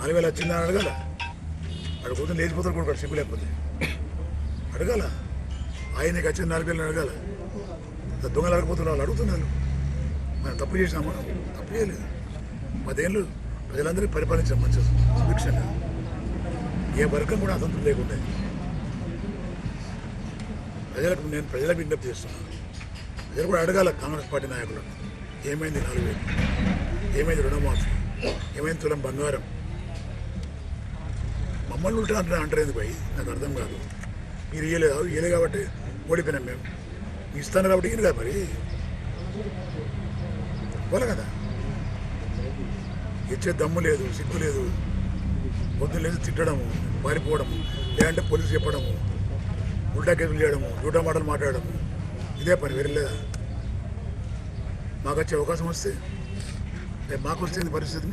నాలుగు వేలు అని అడగాల. అక్కడ కూర్చొని లేచిపోతారు కూడా సిగ్గు లేకపోతే. అడగాల. ఆయనకి వచ్చింది నాలుగు వేలు అడగాల. దొంగలు అడగపోతున్నారు వాళ్ళు అడుగుతున్నారు. మనం తప్పు చేసినా మనం తప్పు చేయలేదు. పదేళ్ళు ప్రజలందరినీ పరిపాలించాం మంచి సుభిక్షంగా. ఏ వర్గం కూడా అసంతృప్తి లేకుండా. ప్రజలకు నేను ప్రజలకు విజ్ఞప్తి చేస్తున్నాను ప్రజలు కూడా అడగాల కాంగ్రెస్ పార్టీ నాయకులను. ఏమైంది నాలుగు వేలు ఏమైంది రుణమాఫీ? ఏమైంది తులం బంగారం? మమ్మల్ని ఉంటా అంటారు అంటారు పోయి నాకు అర్థం కాదు. మీరు ఇయ్యలేదు ఇయ్యలే కాబట్టి ఓడిపోయినాం మేము. మీరు ఇస్తాను కాబట్టి ఇయ్యను కదా మరి? పోలే కదా? ఇచ్చే దమ్ము లేదు సిగ్గు లేదు. పొద్దున్న లేదు తిట్టడము పారిపోవడము లేదంటే పోలీసు చెప్పడము ఉల్టా కేసులు చేయడము జూటా మాటలు మాట్లాడడము. ఇదే పని వేరే మాకు వచ్చే అవకాశం వస్తే రేపు మాకు వస్తుంది పరిస్థితి